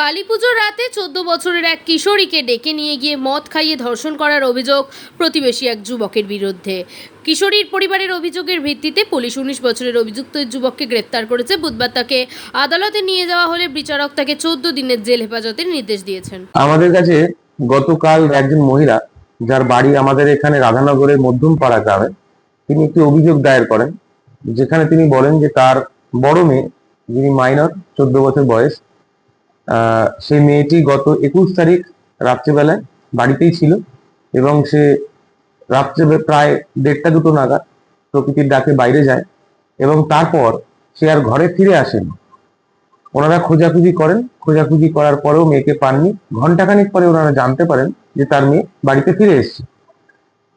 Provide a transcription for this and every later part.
কালীপুজোর রাতে চোদ্দ বছরের এক কিশোরীকে ডেকে নিয়ে গিয়ে মদ খাইয়ে ধর্ষণ করার অভিযোগ প্রতিবেশী এক যুবকের বিরুদ্ধে। কিশোরীর পরিবারের অভিযোগের ভিত্তিতে পুলিশ উনিশ বছরের অভিযুক্ত যুবককে গ্রেপ্তার করেছে। বুধবার তাকে আদালতে নিয়ে যাওয়া হলে বিচারক তাকে চোদ্দ দিনের জেল হেফাজতের নির্দেশ দিয়েছেন। আমাদের কাছে গতকাল একজন মহিলা, যার বাড়ি আমাদের এখানে রাধানগরের মধ্যম মধ্যমপাড়া গ্রামে, তিনি একটি অভিযোগ দায়ের করেন, যেখানে তিনি বলেন যে তার বড় মেয়ে, যিনি মাইনর, চোদ্দ বছর বয়স সেই মেয়েটি গত একুশ তারিখ রাত্রেবেলায় বাড়িতেই ছিল এবং সে রাত্রে প্রায় দেড়টা দুটো নাগাদ প্রকৃতির ডাকে বাইরে যায় এবং তারপর সে আর ঘরে ফিরে আসেনি। ওনারা খোঁজাখুঁজি করেন। খোঁজাখুঁজি করার পরেও মেয়েকে পাননি। ঘন্টাখানিক পরে ওনারা জানতে পারেন যে তার মেয়ে বাড়িতে ফিরে এসেছে।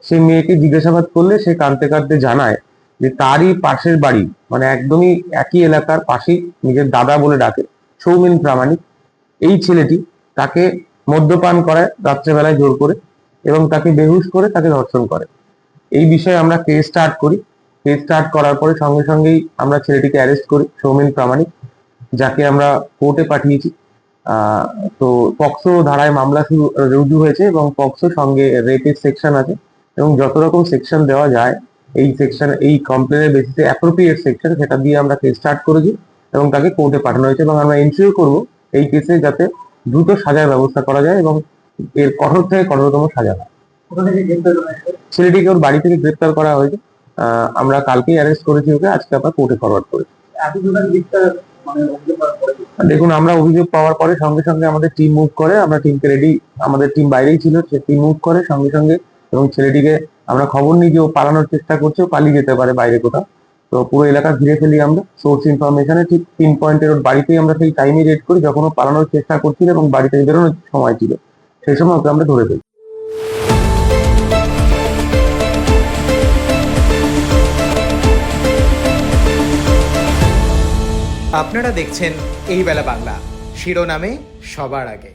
সেই মেয়েকে জিজ্ঞাসাবাদ করলে সে কাঁদতে কাঁদতে জানায় যে তারই পাশের বাড়ি মানে একদমই একই এলাকার পাশেই নিজের দাদা বলে ডাকে, সৌমেন প্রামাণিক। এই ছেলেটি তাকে মদ্যপান করায় রাত্রেবেলায় জোর করে এবং তাকে বেহুশ করে তাকে ধর্ষণ করে। এই বিষয়ে আমরা কেস স্টার্ট করি। কেস স্টার্ট করার পরে সঙ্গে সঙ্গেই আমরা ছেলেটিকে অ্যারেস্ট করি, সৌমেন প্রামাণিক, যাকে আমরা কোর্টে পাঠিয়েছি। তো পক্সো ধারায় মামলা শুরু, রুজু হয়েছে এবং পক্সো সঙ্গে রেপের সেকশন আছে এবং যত রকম সেকশন দেওয়া যায়, এই সেকশন এই কমপ্লেনের বেসিসে অ্যাপ্রোপ্রিয়েট সেকশন সেটা দিয়ে আমরা কেস স্টার্ট করেছি এবং তাকে কোর্টে পাঠানো হয়েছে এবং আমরা এনশিওর করব। এই কেসে যাতে দ্রুত সাজার ব্যবস্থা করা যায় এবং এর কঠোর থেকে কঠোরতম সাজা হয়। ছেলেটিকে ওর বাড়ি থেকে গ্রেপ্তার করা হয়েছে। আহ, আমরা কালকেই অ্যারেস্ট করেছি ওকে আজকে আমরা কোর্টে ফরওয়ার্ড করেছি। দেখুন আমরা অভিযোগ পাওয়ার পরে সঙ্গে সঙ্গে আমাদের টিম মুভ করে আমরা টিমকে রেডি আমাদের টিম বাইরেই ছিল সে টিম মুভ করে সঙ্গে সঙ্গে এবং ছেলেটিকে আমরা খবর নিই যে ও পালানোর চেষ্টা করছে ও পালিয়ে যেতে পারে বাইরে কোথাও। তো পুরো এলাকা ঘিরে ফেলি আমরা। সোর্স ইনফরমেশনে ঠিক তিন পয়েন্টের ওর বাড়িতেই আমরা সেই টাইমে রেড করি, যখন ও পালানোর চেষ্টা করছিল এবং বাড়ি থেকে বেরোনোর সময় ছিল। সেই সময় ওকে আমরা ধরে ফেলি। আপনারা দেখছেন এই বেলা বাংলা। শিরোনামে সবার আগে।